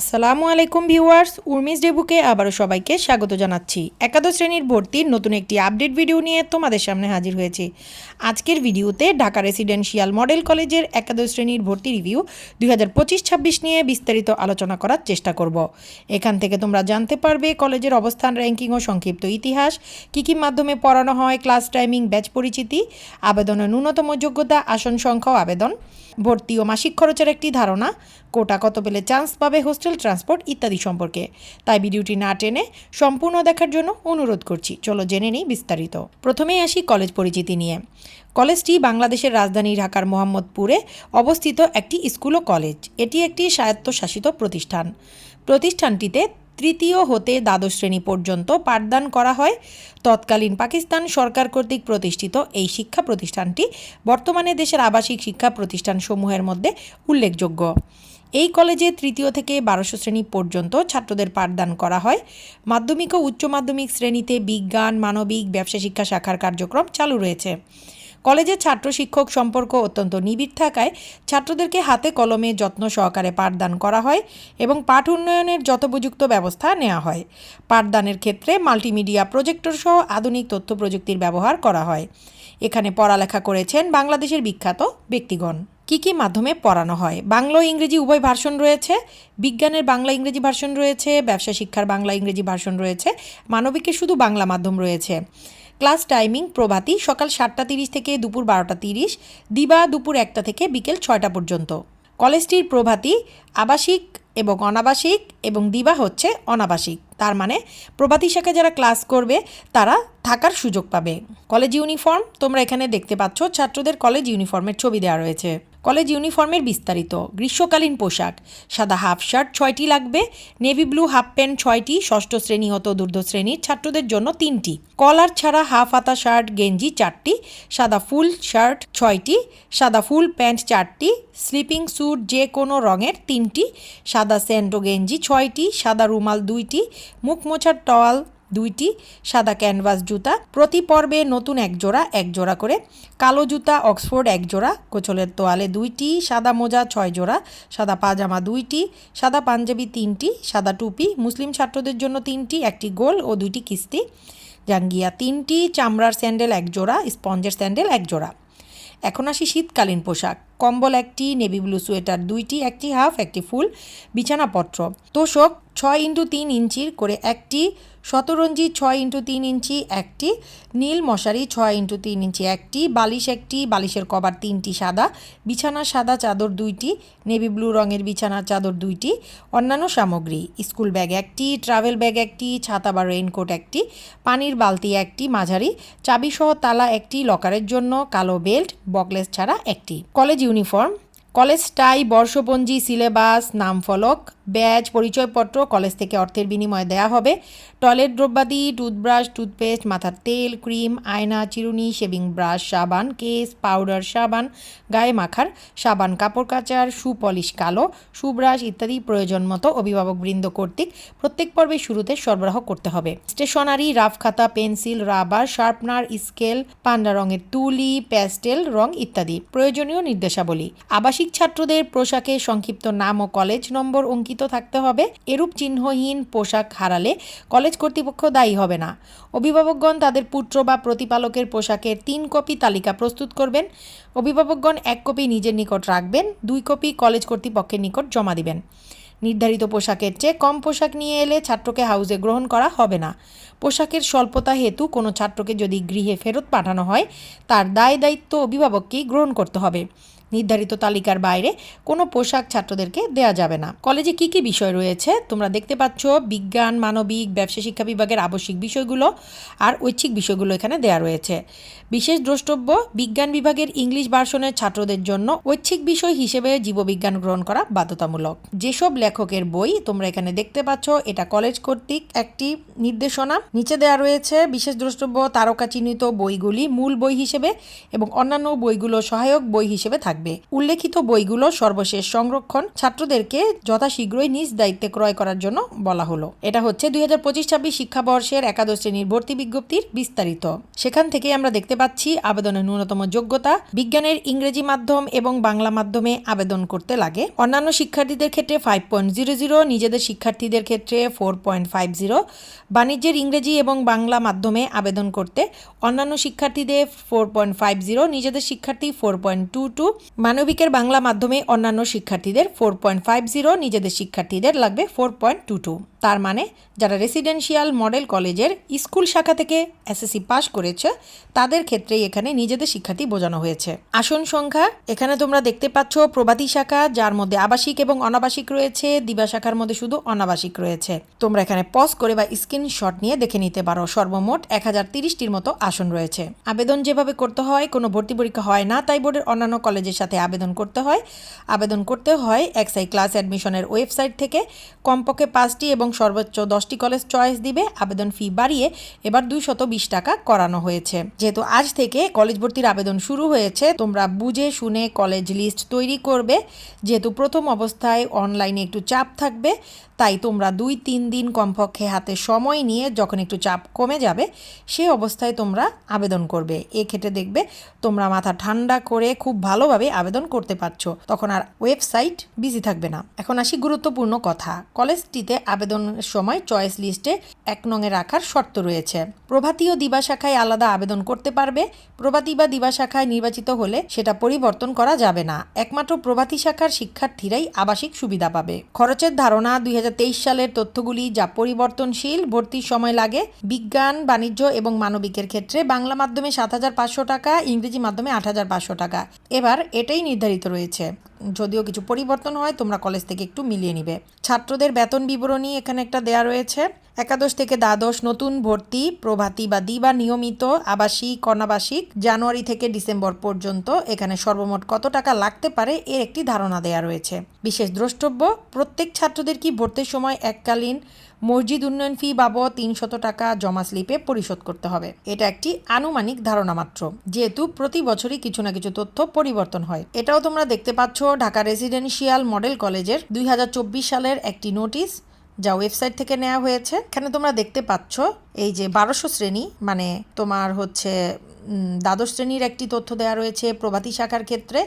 আসসালামু আলাইকুম ভিউয়ার্স উর্মিস ডেবুকে আবারও সবাইকে স্বাগত জানাচ্ছি। একাদশ শ্রেণির ভর্তির নতুন একটি আপডেট ভিডিও নিয়ে তোমাদের সামনে হাজির হয়েছি। আজকের ভিডিওতে ঢাকা রেসিডেন্সিয়াল মডেল কলেজের একাদশ শ্রেণির ভর্তি রিভিউ দুই হাজার পঁচিশ ছাব্বিশ নিয়ে বিস্তারিত আলোচনা করার চেষ্টা করব। এখান থেকে তোমরা জানতে পারবে কলেজের অবস্থান, র্যাঙ্কিং ও সংক্ষিপ্ত ইতিহাস, কী কী মাধ্যমে পড়ানো হয়, ক্লাস টাইমিং, ব্যাচ পরিচিতি, আবেদনের ন্যূনতম যোগ্যতা, আসন সংখ্যা আবেদন, ভর্তি ও মাসিক খরচের একটি ধারণা, কোটা কত পেলে চান্স পাবে হোস্টেল ট্রান্সপোর্ট ইত্যাদি সম্পর্কে। তাই ভিডিওটি না টেনে সম্পূর্ণ দেখার জন্য অনুরোধ করছি। চলো জেনে নিই বিস্তারিত। প্রথমেই আসি কলেজ পরিচিতি নিয়ে। কলেজটি বাংলাদেশের রাজধানী ঢাকার মোহাম্মদপুরে অবস্থিত একটি স্কুল ও কলেজ। এটি একটি স্বায়ত্তশাসিত প্রতিষ্ঠান। প্রতিষ্ঠানটিতে তৃতীয় হতে দ্বাদশ শ্রেণি পর্যন্ত পাঠদান করা হয়। তৎকালীন পাকিস্তান সরকার কর্তৃক প্রতিষ্ঠিত এই শিক্ষা প্রতিষ্ঠানটি বর্তমানে দেশের আবাসিক শিক্ষা প্রতিষ্ঠানসমূহের মধ্যে উল্লেখযোগ্য। এই কলেজে তৃতীয় থেকে বারোশো শ্রেণি পর্যন্ত ছাত্রদের পাঠদান করা হয়। মাধ্যমিক ও উচ্চ মাধ্যমিক শ্রেণীতে বিজ্ঞান, মানবিক, ব্যবসা শিক্ষা শাখার কার্যক্রম চালু রয়েছে। কলেজের ছাত্র শিক্ষক সম্পর্ক অত্যন্ত নিবিড় থাকায় ছাত্রদেরকে হাতে কলমে যত্ন সহকারে পাঠদান করা হয় এবং পাঠ উন্নয়নের যথোপযুক্ত ব্যবস্থা নেওয়া হয়। পাঠদানের ক্ষেত্রে মাল্টিমিডিয়া প্রজেক্টর সহ আধুনিক তথ্য প্রযুক্তির ব্যবহার করা হয়। এখানে পড়ালেখা করেছেন বাংলাদেশের বিখ্যাত ব্যক্তিগণ। কি কি মাধ্যমে পড়ানো হয়? বাংলা ইংরেজি উভয় ভার্সন রয়েছে, বিজ্ঞানের বাংলা ইংরেজি ভার্সন রয়েছে, ব্যবসা শিক্ষার বাংলা ইংরেজি ভার্সন রয়েছে, মানবিকের শুধু বাংলা মাধ্যম রয়েছে। ক্লাস টাইমিং, প্রভাতী, সকাল সাতটা তিরিশ থেকে দুপুর বারোটা তিরিশ, দিবা দুপুর একটা থেকে বিকেল ছয়টা পর্যন্ত। কলেজটির প্রভাতি, আবাসিক এবং অনাবাসিক এবং দিবা হচ্ছে অনাবাসিক। তার মানে প্রভাতী শাখায় যারা ক্লাস করবে, তারা থাকার সুযোগ পাবে। কলেজ ইউনিফর্ম, তোমরা এখানে দেখতে পাচ্ছ, ছাত্রদের কলেজ ইউনিফর্মের ছবি দেওয়া রয়েছে। কলেজ ইউনিফর্মের বিস্তারিত। গ্রীষ্মকালীন পোশাক। সাদা হাফ শার্ট ছয়টি লাগবে। নেভি ব্লু হাফ প্যান্ট ছয়টি। ষষ্ঠ শ্রেণি হতো দুর্ধ শ্রেণির ছাত্রদের জন্য তিনটি। কলার ছাড়া হাফ হাতা শার্ট, গেঞ্জি চারটি। সাদা ফুল শার্ট ছয়টি। সাদা ফুল প্যান্ট চারটি। স্লিপিং স্যুট যে কোনো রঙের তিনটি। সাদা স্যান্ডো গেঞ্জি ছয়টি। সাদা রুমাল দুইটি। মুখ মোছার টওয়াল দুইটি সাদা ক্যানভাস জুতা। প্রতি পর্বে নতুন এক জোড়া এক জোড়া করে। কালো জুতা, অক্সফোর্ড, এক জোড়া। কোচলের তোয়ালে দুইটি, সাদা মোজা, ছয় জোড়া। সাদা পাজামা দুইটি, সাদা পাঞ্জাবি তিনটি, সাদা টুপি। মুসলিম ছাত্রদের জন্য তিনটি, একটি গোল ও দুইটি কিস্তি। জাঙ্গিয়া তিনটি, চামড়ার স্যান্ডেল এক জোড়া, স্পঞ্জের স্যান্ডেল এক জোড়া। এখন আসি শীতকালীন পোশাক। কম্বল একটি, নেভি ব্লু সোয়েটার দুইটি, একটি হাফ, একটি ফুল, বিছানাপত্র। তোষক, ছয় ইন্টু তিন ইঞ্চির করে একটি শতরঞ্জি ছয় ইন্টু তিন ইঞ্চি একটি, নীল মশারি, ছয় ইন্টু তিন ইঞ্চি একটি, বালিশ একটি, বালিশের কভার তিনটি সাদা বিছানা সাদা চাদর দুইটি, নেভি ব্লু রঙের বিছানার চাদর দুইটি, অন্যান্য সামগ্রী, স্কুল ব্যাগ একটি, ট্রাভেল ব্যাগ একটি, ছাতা বা রেইনকোট একটি, পানির বালতি একটি, মাঝারি, চাবিসহ তালা একটি, লকারের জন্য কালো বেল্ট, বকলেস ছাড়া একটি। কলেজ ইউনিফর্ম কলেজ টাই, বর্ষপঞ্জি, সিলেবাস, নামফলক ব্যাজ পরিচয়পত্র, কলেজ থেকে অর্থের বিনিময়ে দেয়া হবে। টয়লেট, দ্রব্যাদি, টুথব্রাশ, টুথপেস্ট, মাথার তেল, ক্রিম, আয়না, চিরুনি, শেভিং ব্রাশ, সাবান, কেস, পাউডার, সাবান, গায়ে মাখার, সাবান, কাপড় কাচার শু পলিশ কালো, সুব্রাশ ইত্যাদি প্রয়োজন মতো অভিভাবকবৃন্দ কর্তৃক প্রত্যেক পর্বের শুরুতে সরবরাহ করতে হবে। স্টেশনারি, রাফ খাতা, পেন্সিল, রাবার, শার্পনার, স্কেল, পান্ডা রঙের তুলি, প্যাস্টেল, রং ইত্যাদি। প্রয়োজনীয় নির্দেশাবলী। আবাসিক ছাত্রদের পোশাকে সংক্ষিপ্ত নাম ও কলেজ নম্বর অঙ্কিত থাকতে হবে। এরূপ চিহ্নহীন পোশাক হারালে কলেজ কর্তৃপক্ষ দায়ী হবে না। অভিভাবকগণ তাদের পুত্র বা প্রতিপালকের পোশাকের তিন কপি তালিকা প্রস্তুত করবেন। অভিভাবকগণ এক কপি নিজের নিকট রাখবেন, দুই কপি কলেজ কর্তৃপক্ষের নিকট জমা দিবেন। নির্ধারিত পোশাকের চেয়ে কম পোশাক নিয়ে এলে ছাত্রকে হাউসে গ্রহণ করা হবে না। পোশাকের স্বল্পতা হেতু কোনো ছাত্রকে যদি গৃহে ফেরত পাঠানো হয়, তার দায় দায়িত্ব অভিভাবককেই গ্রহণ করতে হবে। নির্ধারিত তালিকার বাইরে কোনো পোশাক ছাত্রদেরকে দেয়া যাবে না। কলেজে কি কি বিষয় রয়েছে? তোমরা দেখতে পাচ্ছ বিজ্ঞান, মানবিক, ব্যবসা, শিক্ষা বিভাগের আবশ্যিক বিষয়গুলো আর ঐচ্ছিক বিষয়গুলো এখানে দেয়া রয়েছে। বিশেষ দ্রষ্টব্য, বিজ্ঞান বিভাগের ইংলিশ ভার্সনের ছাত্রদের জন্য ঐচ্ছিক বিষয় হিসেবে জীববিজ্ঞান গ্রহণ করা বাধ্যতামূলক। যেসব লেখকের বই তোমরা এখানে দেখতে পাচ্ছ, এটা কলেজ কর্তৃক একটি নির্দেশনা। নিচে দেওয়া রয়েছে বিশেষ দ্রষ্টব্য, তারকা চিহ্নিত বইগুলি মূল বই হিসেবে এবং অন্যান্য বইগুলো সহায়ক বই হিসেবে থাকবে থাকবে। উল্লেখিত বইগুলো সর্বশেষ সংরক্ষণ ছাত্রদেরকে যথাশীঘ্রই নিজ দায়িত্বে ক্রয় করার জন্য বলা হলো। এটা হচ্ছে দুই হাজার পঁচিশ ছাব্বিশ শিক্ষাবর্ষের একাদশ শ্রেণির ভর্তি বিজ্ঞপ্তির বিস্তারিত। সেখান থেকে আমরা দেখতে পাচ্ছি আবেদনের ন্যূনতম যোগ্যতা, বিজ্ঞানের ইংরেজি মাধ্যম এবং বাংলা মাধ্যমে আবেদন করতে লাগে। অন্যান্য শিক্ষার্থীদের ক্ষেত্রে ফাইভ পয়েন্ট জিরো জিরো নিজেদের শিক্ষার্থীদের ক্ষেত্রে ফোর পয়েন্ট ফাইভ জিরো বাণিজ্যের ইংরেজি এবং বাংলা মাধ্যমে আবেদন করতে। অন্যান্য শিক্ষার্থীদের ফোর পয়েন্ট ফাইভ জিরো নিজেদের শিক্ষার্থী ফোর পয়েন্ট টু টু মানবিকের বাংলা মাধ্যমে অন্যান্য শিক্ষার্থীদের ফোর পয়েন্ট ফাইভ জিরো নিজেদের শিক্ষার্থীদের লাগবে ফোর পয়েন্ট টু টু তার মানে যারা রেসিডেন্সিয়াল মডেল কলেজের স্কুল শাখা থেকে এসএসসি পাস করেছে, তাদের ক্ষেত্রেই এখানে নিজেদের শিক্ষার্থী বোঝানো হয়েছে। আসন সংখ্যা, এখানে তোমরা দেখতে পাচ্ছ প্রবাদী শাখা, যার মধ্যে আবাসিক এবং অনাবাসিক রয়েছে, দিবা শাখার মধ্যে শুধু অনাবাসিক রয়েছে। তোমরা এখানে পজ করে বা স্ক্রিনশট নিয়ে দেখে নিতে পারো, সর্বমোট এক হাজার তিরিশটির মতো আসন রয়েছে। আবেদন যেভাবে করতে হয়, কোনো ভর্তি পরীক্ষা হয় না, তাই বোর্ডের অন্যান্য কলেজের সাথে আবেদন করতে হয়। আবেদন করতে হয় এক্সাই ক্লাস অ্যাডমিশনের ওয়েবসাইট থেকে। কমপক্ষে পাঁচটি এবং সর্বোচ্চ দশটি কলেজ চয়েস দিবে, আবেদন ফি বাড়িয়ে এবার দুইশত বিশ টাকা করানো হয়েছে। যেহেতু আজ থেকে কলেজ ভর্তির আবেদন শুরু হয়েছে, তোমরা বুঝে শুনে কলেজ লিস্ট তৈরি করবে। যেহেতু প্রথম অবস্থায় অনলাইনে একটু চাপ থাকবে তাই তোমরা দুই তিন দিন কমপক্ষে হাতে সময় নিয়ে যখন একটু চাপ কমে যাবে, সে অবস্থায় তোমরা আবেদন করবে। এক্ষেত্রে দেখবে তোমরা মাথা ঠান্ডা করে খুব ভালোভাবে আবেদন করতে পারছ। তখন আর ওয়েবসাইট বিজি থাকবে না। এখন আসি গুরুত্বপূর্ণ কথা। কলেজটিতে আবেদনের সময় চয়েস লিস্টে এক নঙে রাখার শর্ত রয়েছে। প্রভাতী ও দিবা শাখায় আলাদা আবেদন করতে পারবে। প্রভাতী বা দিবা শাখায় নির্বাচিত হলে সেটা পরিবর্তন করা যাবে না। একমাত্র প্রভাতী শাখার শিক্ষার্থীরাই আবাসিক সুবিধা পাবে। খরচের ধারণা দুই হাজার সালের তথ্যগুলি যা পরিবর্তনশীল, ভর্তির সময় লাগে, বিজ্ঞান, বাণিজ্য এবং মানবিকের ক্ষেত্রে। বাংলা মাধ্যমে সাত হাজার পাঁচশো টাকা, ইংরেজি মাধ্যমে আট হাজার পাঁচশো টাকা। এবার এটাই নির্ধারিত রয়েছে। যদিও কিছু পরিবর্তন হয়, তোমরা কলেজ থেকে একটু মিলিয়ে নিবে। ছাত্রদের বেতন বিবরণী এখানে একটা দেয়া রয়েছে। একাদশ থেকে দ্বাদশ নতুন ভর্তি, প্রভাতী বা নিয়মিত, আবাসিক, অনাবাসিক, জানুয়ারি থেকে ডিসেম্বর পর্যন্ত এখানে সর্বমোট কত টাকা লাগতে পারে এর একটি ধারণা দেয়া রয়েছে। বিশেষ দ্রষ্টব্য, প্রত্যেক ছাত্রদের কি ভর্তির সময় এককালীন মসজিদ উন্নয়ন ফি বাবদ তিনশত টাকা জমা স্লিপে পরিশোধ করতে হবে। এটা একটি আনুমানিক ধারণা মাত্র, যেহেতু প্রতি বছরই কিছু না কিছু তথ্য পরিবর্তন হয়। এটাও তোমরা দেখতে পাচ্ছ ঢাকা রেসিডেন্সিয়াল মডেল কলেজের দুই হাজার চব্বিশ সালের একটি নোটিশ, যা ওয়েবসাইট থেকে নেওয়া হয়েছে। এখানে তোমরা দেখতে পাচ্ছ, এই যে বারোশো শ্রেণি মানে তোমার হচ্ছে দ্বাদশ শ্রেণির একটি তথ্য দেওয়া রয়েছে, প্রভাতী শাখার ক্ষেত্রে,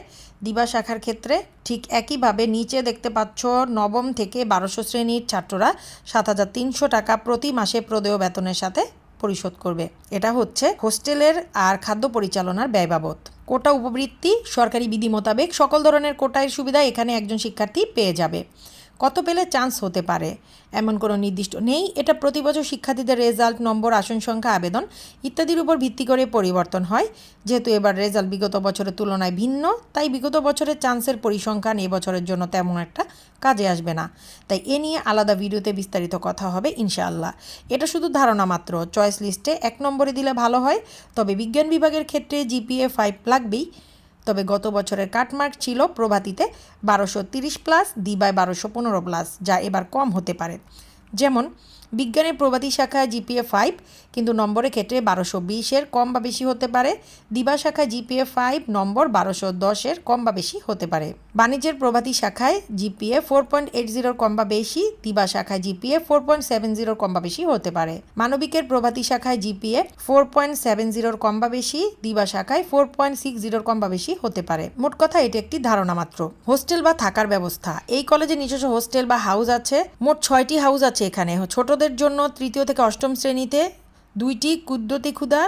দিবা শাখার ক্ষেত্রে। ঠিক একইভাবে নিচে দেখতে পাচ্ছ, নবম থেকে বারোশো শ্রেণির ছাত্ররা সাত হাজার তিনশো টাকা প্রতি মাসে প্রদেয় বেতনের সাথে পরিশোধ করবে। এটা হচ্ছে হোস্টেলের আর খাদ্য পরিচালনার ব্যয় বাবদ। কোটা উপবৃত্তি, সরকারি বিধি মোতাবেক সকল ধরনের কোটায় সুবিধা এখানে একজন শিক্ষার্থী পেয়ে যাবে। কত পেলে চান্স হতে পারে? এমন কোনো নির্দিষ্ট নেই। এটা প্রতি বছর শিক্ষার্থীদের রেজাল্ট নম্বর, আসন সংখ্যা, আবেদন ইত্যাদির উপর ভিত্তি করে পরিবর্তন হয়। যেহেতু এবার রেজাল্ট বিগত বছরের তুলনায় ভিন্ন, তাই বিগত বছরের চান্সের পরিসংখ্যান এ বছরের জন্য তেমন একটা কাজে আসবে না। তাই এ নিয়ে আলাদা ভিডিওতে বিস্তারিত কথা হবে, ইনশাআল্লাহ। এটা শুধু ধারণা মাত্র। চয়েস লিস্টে এক নম্বরে দিলে ভালো হয়। তবে বিজ্ঞান বিভাগের ক্ষেত্রে জিপিএ ফাইভ লাগবেই। তবে গত বছরের কাটমার্ক ছিল প্রভাতিতে বারোশো তিরিশ প্লাস দিবায় বারোশো পনেরো প্লাস, যা এবার কম হতে পারে। যেমন, বিজ্ঞানের প্রভাতী শাখায় জিপিএ ফাইভ কিন্তু নম্বরের ক্ষেত্রে বারোশো বিশের কম বা বেশি হতে পারে। দিবা শাখায় জিপিএ ফাইভ নম্বর বারোশো দশের কম বা বেশি হতে পারে। বাণিজ্যের প্রভাতী শাখায় জিপিএ ফোর পয়েন্ট এইট জিরোর কম বা বেশি, দিবা শাখায় জিপিএ ফোর পয়েন্ট সেভেন জিরোর কম বা বেশি হতে পারে। মানবিকের প্রভাতী শাখায় জিপিএ ফোর পয়েন্ট সেভেন জিরোর কম বা বেশি, দিবা শাখায় ফোর পয়েন্ট সিক্স জিরোর কম বা বেশি হতে পারে। মোট কথা, এটি একটি ধারণা মাত্র। হোস্টেল বা থাকার ব্যবস্থা। এই কলেজে নিজস্ব হোস্টেল বা হাউস আছে। মোট ছয়টি হাউস আছে এখানে। ছোটদের জন্য তৃতীয় থেকে অষ্টম শ্রেণীতে দুইটি কুদ্দতি খুদা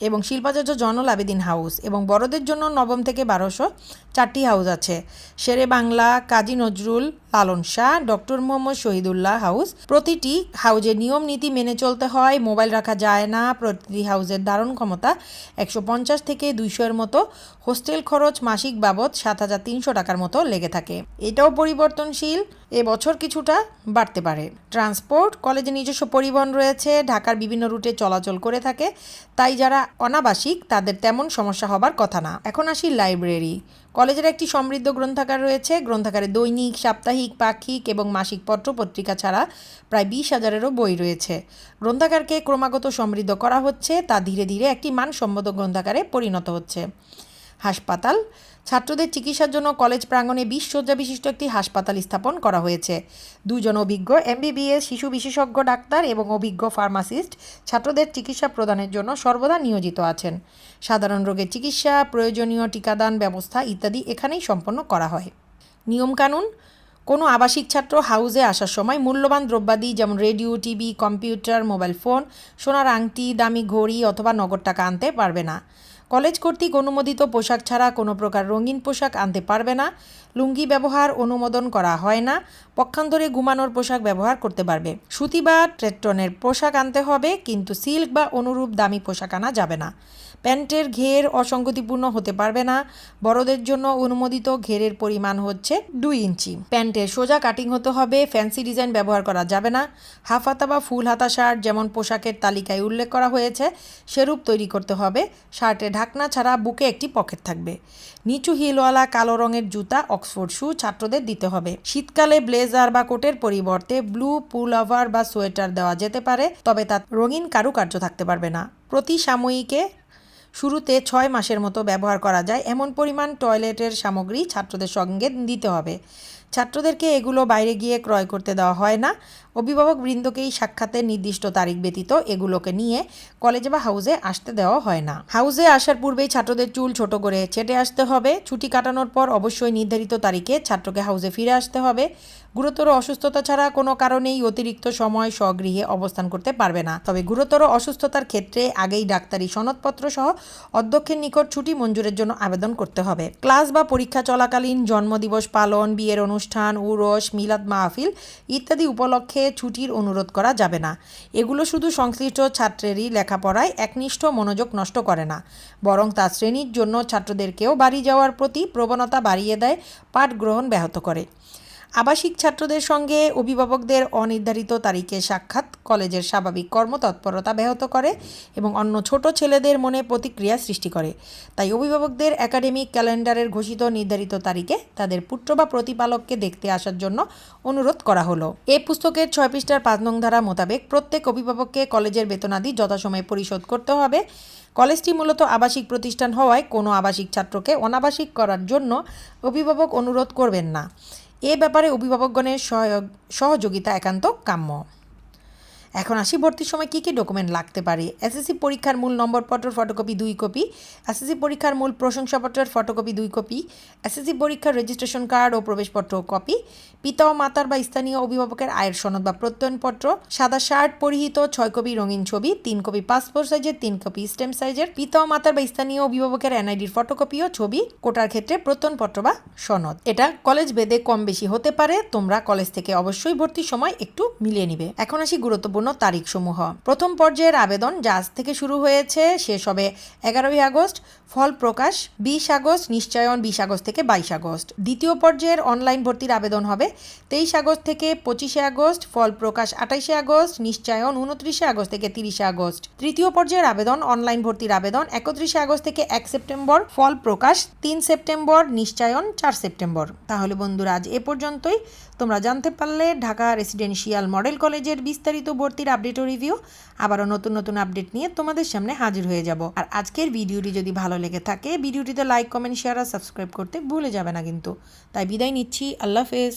এবং শিল্পাচার্য জনল আবেদিন হাউস এবং বড়দের জন্য নবম থেকে বারোশো চারটি হাউস আছে। Sher-e Bangla, Kazi Nazrul, Lalon Shah, doctor Muhammad Shahidullah house. প্রতিটি হাউজের নিয়ম নীতি মেনে চলতে হয়, মোবাইল রাখা যায় না, প্রতিটি হাউজের ধারণ ক্ষমতা একশো পঞ্চাশ থেকে দুইশোর মতো। হোস্টেল খরচ মাসিক বাবদ সাত হাজার তিনশো টাকার মতো লেগে থাকে। এটাও পরিবর্তনশীল এবছর কিছুটা বাড়তে পারে। ট্রান্সপোর্ট, কলেজে নিজস্ব পরিবহন রয়েছে, ঢাকার বিভিন্ন রুটে চলাচল করে থাকে। তাই যারা অনাবাসিক, তাদের তেমন সমস্যা হবার কথা না। এখন আসি লাইব্রেরি। কলেজের একটি সমৃদ্ধ গ্রন্থাগার রয়েছে। গ্রন্থাগারে দৈনিক, সাপ্তাহিক, পাক্ষিক এবং মাসিক পত্র পত্রিকা ছাড়া প্রায় বিশ হাজারেরও বই রয়েছে। গ্রন্থাগারকে ক্রমাগত সমৃদ্ধ করা হচ্ছে, তা ধীরে ধীরে একটি মানসম্মত গ্রন্থাগারে পরিণত হচ্ছে। হাসপাতাল। ছাত্রদের চিকিৎসার জন্য কলেজ প্রাঙ্গণে বিশ শয্যা বিশিষ্ট একটি হাসপাতাল স্থাপন করা হয়েছে। দুজন অভিজ্ঞ এমবিবিএস, শিশু বিশেষজ্ঞ ডাক্তার এবং অভিজ্ঞ ফার্মাসিস্ট ছাত্রদের চিকিৎসা প্রদানের জন্য সর্বদা নিয়োজিত আছেন। সাধারণ রোগের চিকিৎসা, প্রয়োজনীয় টিকাদান ব্যবস্থা ইত্যাদি এখানেই সম্পন্ন করা হয়। নিয়মকানুন, কোনো আবাসিক ছাত্র হাউসে আসার সময় মূল্যবান দ্রব্যাদি যেমন radio, TV, computer, mobile phone, সোনার আংটি, দামি ঘড়ি অথবা নগদ টাকা আনতে পারবে না। কলেজ কর্তৃক অনুমোদিত পোশাক ছাড়া কোনো প্রকার রঙিন পোশাক আনতে পারবে না। লুঙ্গি ব্যবহার অনুমোদন করা হয় না। পক্ষান্তরে ঘুমানোর পোশাক ব্যবহার করতে পারবে। সুতি বা ট্রেটনের পোশাক আনতে হবে, কিন্তু সিল্ক বা অনুরূপ দামি পোশাক আনা যাবে না। প্যান্টের ঘের অসঙ্গতিপূর্ণ হতে পারবে না। বড়দের জন্য অনুমোদিত ঘেরের পরিমাণ হচ্ছে দুই ইঞ্চি। প্যান্টের সোজা কাটিং হতে হবে, ফ্যান্সি ডিজাইন ব্যবহার করা যাবে না। হাফ হাতা বা ফুল হাতা শার্ট যেমন পোশাকের তালিকায় উল্লেখ করা হয়েছে, সেরূপ তৈরি করতে হবে। শার্টে ঢাকনা ছাড়া বুকে একটি পকেট থাকবে। নিচু হিলওয়ালা কালো রঙের জুতা, অক্সফোর্ড শু ছাত্রদের দিতে হবে। শীতকালে ব্লেজার বা কোটের পরিবর্তে ব্লু পুল ওভার বা সোয়েটার দেওয়া যেতে পারে, তবে তার রঙিন কারুকার্য থাকতে পারবে না। প্রতি সাময়িকে শুরুতে ছয় মাসের মতো ব্যবহার করা যায়। এমন পরিমাণ টয়লেটের সামগ্রী ছাত্রদের সঙ্গে দিতে হবে। ছাত্রদেরকে এগুলো বাইরে গিয়ে ক্রয় করতে দেওয়া হয় না। অভিভাবক বৃন্দকেই সাক্ষাতের নির্দিষ্ট তারিখ ব্যতীত এগুলোকে নিয়ে কলেজে বা হাউজে আসতে দেওয়া হয় না। হাউজে আসার পূর্বেই ছাত্রদের চুল ছোট করে ছেটে আসতে হবে। ছুটি কাটানোর পর অবশ্যই নির্ধারিত তারিখে ছাত্রকে হাউজে ফিরে আসতে হবে। গুরুতর অসুস্থতা ছাড়া কোনো কারণেই অতিরিক্ত সময় স্বগৃহে অবস্থান করতে পারবে না। তবে গুরুতর অসুস্থতার ক্ষেত্রে আগেই ডাক্তারি সনদপত্র সহ অধ্যক্ষের নিকট ছুটি মঞ্জুরের জন্য আবেদন করতে হবে। ক্লাস বা পরীক্ষা চলাকালীন জন্মদিবস পালন, বিয়ের অনুষ্ঠান, উরস, মিলাদ মাহফিল ইত্যাদি উপলক্ষে ছুটির অনুরোধ করা যাবে না। এগুলো শুধু সংশ্লিষ্ট ছাত্রেরই লেখাপড়ায় একনিষ্ঠ মনোযোগ নষ্ট করে না। বরং তা শ্রেণির জন্য ছাত্রদেরকেও বাড়ি যাওয়ার প্রতি প্রবণতা বাড়িয়ে দেয় পাঠ গ্রহণ ব্যাহত করে। আবাসিক ছাত্রদের সঙ্গে অভিভাবকদের অনির্ধারিত তারিখে সাক্ষাৎ, কলেজের স্বাভাবিক কর্মতৎপরতা ব্যাহত করে এবং অন্য ছোট ছেলেদের মনে প্রতিক্রিয়া সৃষ্টি করে। তাই অভিভাবকদের একাডেমিক ক্যালেন্ডারের ঘোষিত নির্ধারিত তারিখে তাদের পুত্র বা প্রতিপালককে দেখতে আসার জন্য অনুরোধ করা হলো। এ পুস্তকের ছয় পৃষ্ঠার পাঁচ নং ধারা মোতাবেক প্রত্যেক অভিভাবককে কলেজের বেতনাদি যথাসময়ে পরিশোধ করতে হবে। কলেজটি মূলত আবাসিক প্রতিষ্ঠান হওয়ায় কোনো আবাসিক ছাত্রকে অনাবাসিক করার জন্য অভিভাবক অনুরোধ করবেন না। এ ব্যাপারে অভিভাবকগণের সহযোগিতা একান্ত কাম্য। এখন আসি ভর্তির সময় কী কী ডকুমেন্ট লাগতে পারে? এসএসসি পরীক্ষার মূল নম্বরপত্রের ফটোকপি দুই কপি এসএসসি পরীক্ষার মূল প্রশংসাপত্রের ফটোকপি দুই কপি এসএসসি পরীক্ষার রেজিস্ট্রেশন কার্ড ও প্রবেশপত্র কপি পিতা ও মাতার বা স্থানীয় অভিভাবকের আয়ের সনদ বা প্রত্যয়নপত্র, সাদা শার্ট পরিহিত, ছয় কপি রঙিন ছবি, তিন কপি পাসপোর্ট সাইজের তিন কপি স্টেম সাইজের পিতা ও মাতার বা স্থানীয় অভিভাবকের এনআইডির ফটোকপি ও ছবি, কোটার ক্ষেত্রে প্রত্যয়নপত্র বা সনদ। এটা কলেজ ভেদে কম বেশি হতে পারে, তোমরা কলেজ থেকে অবশ্যই ভর্তির সময় একটু মিলিয়ে নিবে। এখন আসি গুরুত্বপূর্ণ তারিখসমূহ। প্রথম পর্যায়ের আবেদন যা আজ থেকে শুরু হয়েছে, শেষ হবে এগারোই আগস্ট। ফল প্রকাশ বিশ আগস্ট, নিশ্চয়ন বিশ আগস্ট থেকে বাইশ আগস্ট। দ্বিতীয় পর্যায়ের অনলাইন ভর্তির আবেদন হবে তেইশ আগস্ট থেকে পঁচিশে আগস্ট, ফল প্রকাশ আঠাইশে আগস্ট, নিশ্চয়ন উনত্রিশে আগস্ট থেকে তিরিশে আগস্ট। তৃতীয় পর্যায়ের আবেদন, অনলাইন ভর্তির আবেদন একত্রিশে আগস্ট থেকে এক সেপ্টেম্বর, ফল প্রকাশ তিন সেপ্টেম্বর, নিশ্চয়ন চার সেপ্টেম্বর। তাহলে বন্ধুরা, আজ এ পর্যন্তই। তোমরা জানতে পারলে ঢাকা রেসিডেন্সিয়াল মডেল কলেজের বিস্তারিত ভর্তির আপডেট ও রিভিউ আবারও নতুন নতুন আপডেট নিয়ে তোমাদের সামনে হাজির হয়ে যাব। আর আজকের ভিডিওটি যদি ভালো লেগে থাকে, ভিডিওটিতে লাইক কমেন্ট শেয়ার আর সাবস্ক্রাইব করতে ভুলে যাবে না কিন্তু। তাই বিদায় নিচ্ছি, আল্লাহ হাফেজ।